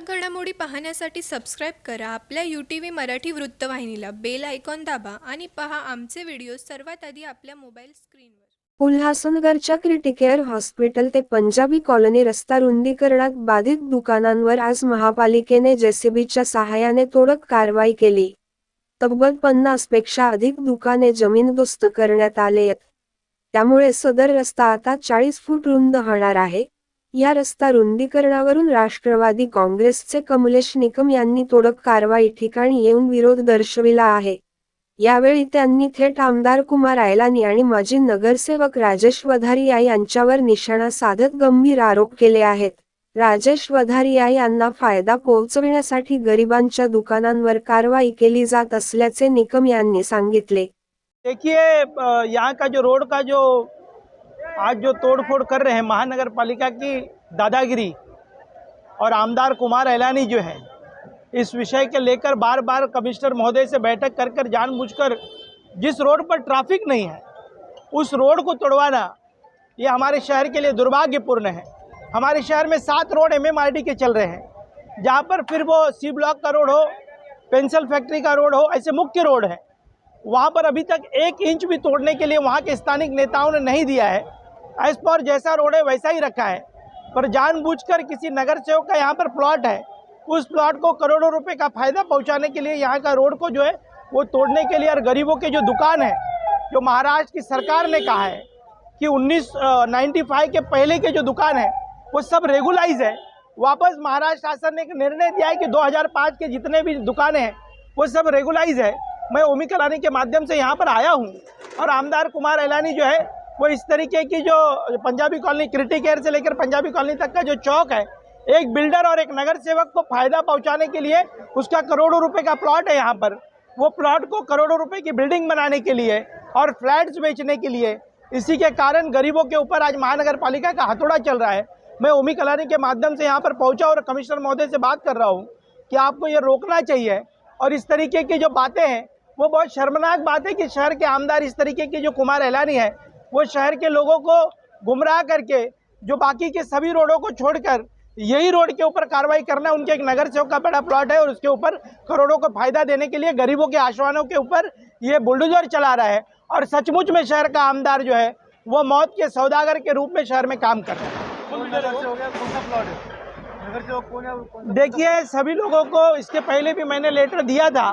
ठळक घडामोडी पाहण्यासाठी सबस्क्राईब करा. आपल्या यू टी व्ही मराठी वृत्तवाहिनीला बेल आयकॉन दाबा आणि पहा आमचे व्हिडिओ सर्वात आधी आपल्या मोबाईल स्क्रीनवर उल्हासनगरच्या क्रिटिकेअर हॉस्पिटल ते पंजाबी कॉलनी रस्ता रुंदीकरणात बाधित दुकानांवर आज महापालिकेने जेसीबीच्या सहाय्याने तोडक कारवाई केली. तब्बल पन्नासपेक्षा अधिक दुकाने जमीनदोस्त करण्यात आले आहेत. त्यामुळे सदर रस्ता आता चाळीस फूट रुंद होणार आहे. या रस्ता रुंदीकरणावरून राष्ट्रवादी काँग्रेसचे कमलेश निकम यांनी तोडक कारवाई ठिकाणी येऊन विरोध दर्शविला आहे. यावेळी त्यांनी थेट आमदार कुमार आयलानी आणि माजी नगरसेवक राजेश वधारिया यांच्यावर निशाणा साधत गंभीर आरोप केले आहेत. राजेश वधारिया यांना फायदा पोहोचविण्यासाठी गरिबांच्या दुकानांवर कारवाई केली जात असल्याचे निकम यांनी सांगितले. देखिए यहाँ का जो रोड का जो आज जो तोड़फोड़ कर रहे हैं महानगर पालिका की दादागिरी और आमदार कुमार एलानी जो है, इस विषय के लेकर बार बार कमिश्नर महोदय से बैठक कर कर जानबूझकर जिस रोड पर ट्रैफ़िक नहीं है, उस रोड को तोड़वाना, ये हमारे शहर के लिए दुर्भाग्यपूर्ण है। हमारे शहर में सात रोड एमएमआरडी के चल रहे हैं, जहाँ पर फिर वो सी ब्लॉक का रोड हो पेंसिल फैक्ट्री का रोड हो, ऐसे मुख्य रोड है। वहाँ पर अभी तक एक इंच भी तोड़ने के लिए वहाँ के स्थानिक नेताओं ने नहीं दिया है। एज पर जैसा रोड है, वैसा ही रखा है। पर जानबूझकर किसी नगर सेवक का यहाँ पर प्लॉट है। उस प्लॉट को करोड़ों रुपए का फ़ायदा पहुँचाने के लिए यहाँ का रोड को जो है, वो तोड़ने के लिए और गरीबों के जो दुकान है, जो महाराष्ट्र की सरकार ने कहा है कि उन्नीस नाइन्टी फाइव के पहले के जो दुकान है, वो सब रेगुलाइज है। वापस महाराष्ट्र शासन ने एक निर्णय दिया है कि 2005 के जितने भी दुकानें हैं, वो सब रेगुलाइज है। मैं ओमी कलानी के माध्यम से यहाँ पर आया हूँ और आमदार कुमार एलानी जो है वो इस तरीके की जो पंजाबी कॉलोनी क्रिटिकेयर से लेकर पंजाबी कॉलोनी तक का जो चौक है, एक बिल्डर और एक नगर सेवक को फ़ायदा पहुँचाने के लिए उसका करोड़ों रुपए का प्लॉट है यहाँ पर। वो प्लॉट को करोड़ों रुपए की बिल्डिंग बनाने के लिए और फ्लैट्स बेचने के लिए। इसी के कारण गरीबों के ऊपर आज महानगर पालिका का हथौड़ा चल रहा है। मैं ओमी कलानी के माध्यम से यहाँ पर पहुँचा और कमिश्नर महोदय से बात कर रहा हूँ कि आपको ये रोकना चाहिए और इस तरीके की जो बातें हैं, वो बहुत शर्मनाक बात है कि शहर के आमदार इस तरीके के जो कुमार एलानी है वो शहर के लोगों को गुमराह करके जो बाकी के सभी रोडों को छोड़कर यही रोड के ऊपर कार्रवाई करना उनके एक नगर सेवक का बड़ा प्लॉट है और उसके ऊपर करोड़ों को फ़ायदा देने के लिए गरीबों के आश्वानों के ऊपर ये बुलडोजर चला रहा है। और सचमुच में शहर का आमदार जो है वो मौत के सौदागर के रूप में शहर में काम कर रहा है। देखिए सभी लोगों को इसके पहले भी मैंने लेटर दिया था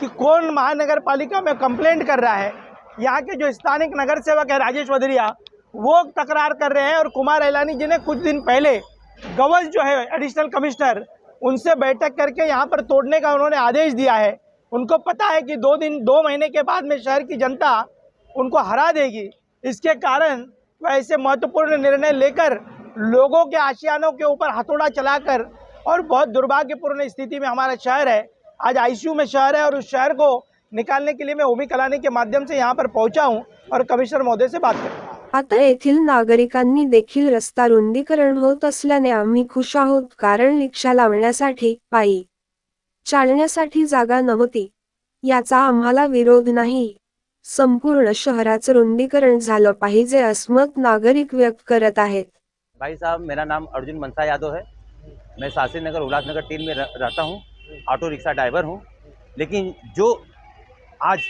कि कौन महानगर पालिका में कंप्लेंट कर रहा है। यहाँ के जो स्थानिक नगर सेवक है, राजेश वधरिया, वो तकरार कर रहे हैं और कुमार एलानी जी ने कुछ दिन पहले गवल जो है एडिशनल कमिश्नर उनसे बैठक करके यहाँ पर तोड़ने का उन्होंने आदेश दिया है। उनको पता है कि दो दिन, दो महीने के बाद में शहर की जनता उनको हरा देगी। इसके कारण वह ऐसे महत्वपूर्ण निर्णय लेकर लोगों के आशियानों के ऊपर हथौड़ा चलाकर और बहुत दुर्भाग्यपूर्ण स्थिति में हमारा शहर है। आज आईसीयू में शहर है और उस शहर को निकालने के लिए मैं ओमी कलानी के माध्यम से यहाँ पर पहुँचा हूँ और कमिश्नर महोदय से बात करूँ आता येथील नागरिकांनी देखील रस्ता रुंदीकरण होत असल्याने आम्ही खुश आहोत कारण रिक्षा लावण्यासाठी पायी चालण्यासाठी जागा नव्हती. याचा आम्हाला विरोध नाही. संपूर्ण शहराचं रुंदीकरण झालं पाहिजे असमत नागरिक व्यक्त करत आहेत. भाई साहब मेरा नाम अर्जुन मनसा यादव है। मैं शास्त्री नगर उल्लासनगर तीन में रहता हूँ। ऑटो रिक्शा ड्राइवर हूँ। लेकिन जो आज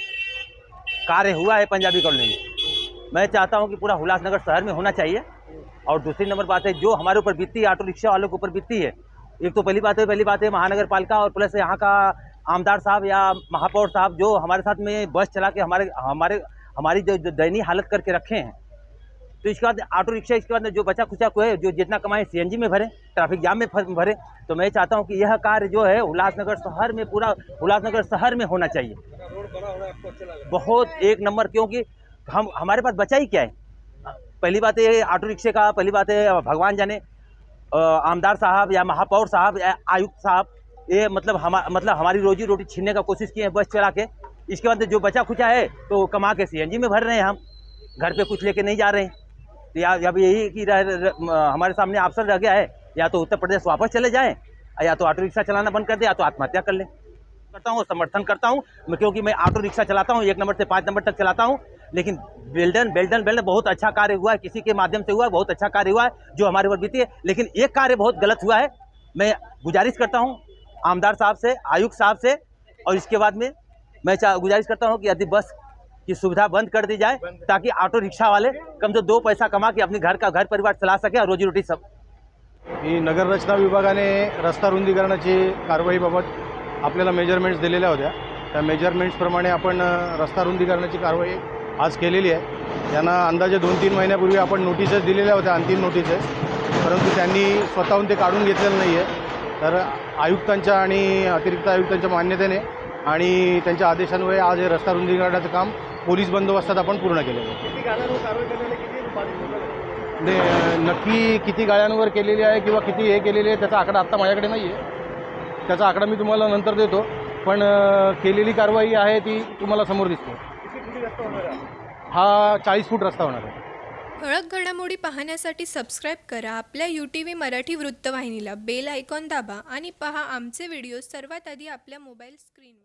कार्य हुआ है पंजाबी कॉलोनी में। मैं चाहता हूँ कि पूरा उल्लासनगर शहर में होना चाहिए। और दूसरी नंबर बात है जो हमारे ऊपर बीतती है, ऑटो रिक्शा वालों के ऊपर बीतती है, एक तो पहली बात है, पहली बात है महानगर पालिका और प्लस यहाँ का आमदार साहब या महापौर साहब जो हमारे साथ में बस चला के हमारे हमारे, हमारी जो दयनीय हालत करके रखे हैं। तो इसके बाद ऑटो रिक्शा, इसके बाद जो बचा खुचा को है, जो जितना कमाए सीएनजी में भरे ट्रैफ़िक जाम में भरे तो मैं चाहता हूँ कि यह कार्य जो है, उल्लासनगर शहर में पूरा, उल्लासनगर शहर में होना चाहिए। बहुत एक नंबर, क्योंकि हम, हमारे पास बचा ही क्या है? पहली बात है ऑटो रिक्शे का, पहली बात है भगवान जाने आमदार साहब या महापौर साहब या आयुक्त साहब, ये मतलब हम मतलब हमारी रोजी रोटी छीनने का कोशिश किए हैं बस चला के। इसके बाद जो बचा खुचा है तो कमा के सीएनजी में भर रहे हैं हम। घर पे कुछ लेके नहीं जा रहे हैं। या अब यही कि रह, रह, रह, हमारे सामने ऑप्शन रह गया है या तो उत्तर प्रदेश वापस चले जाएँ या तो ऑटो रिक्शा चलाना बंद कर दे या तो आत्महत्या कर लें। करता हूँ समर्थन करता हूँ क्योंकि मैं ऑटो रिक्शा चलाता हूँ एक नंबर से पाँच नंबर तक चलाता हूँ लेकिन बेल्डन बेल्डन बेल्डन बहुत अच्छा कार्य हुआ है किसी के माध्यम से हुआ है बहुत अच्छा कार्य हुआ है जो हमारे ऊपर बीती है लेकिन एक कार्य बहुत गलत हुआ है मैं गुजारिश करता हूँ आमदार साहब से आयुक्त साहब से और इसके बाद में मैं गुजारिश करता हूँ कि यदि बस की सुविधा बंद कर दी जाए ताकि ऑटो रिक्शा वाले कम से दो पैसा कमा के अपने घर का घर परिवार चला सके और रोजी रोटी सब। ही नगररचना विभागाने रस्ता रुंदीकरणाची कारवाईबाबत आपल्याला मेजरमेंट्स दिलेल्या होत्या. त्या मेजरमेंट्सप्रमाणे आपण रस्ता रुंदीकरणाची कारवाई आज केलेली आहे. त्यांना अंदाजे दोन तीन महिन्यापूर्वी आपण नोटिसेस दिलेल्या होत्या अंतिम नोटिसेस परंतु त्यांनी स्वतःहून ते काढून घेतलेलं नाही आहे तर आयुक्तांच्या आणि अतिरिक्त आयुक्तांच्या मान्यतेने आणि त्यांच्या आदेशान्वये आज हे रस्ता रुंदीकरणाचं काम पोलीस बंदोबस्तात आपण पूर्ण केलेलं. आहे ने नक्की किती गाड्यांवर केलेली आहे किंवा किती हे केलेली आहे त्याचा आकडा आत्ता माझ्याकडे नाही आहे त्याचा आकडा मी तुम्हाला नंतर देतो. पण केलेली कारवाई आहे ती तुम्हाला समोर दिसते. हा चाळीस फूट रस्ता होणार आहे. ठळक घडामोडी पाहण्यासाठी सबस्क्राईब करा आपल्या यू टी व्ही मराठी वृत्तवाहिनीला बेल आयकॉन दाबा आणि पहा आमचे व्हिडिओ सर्वात आधी आपल्या मोबाईल स्क्रीनवर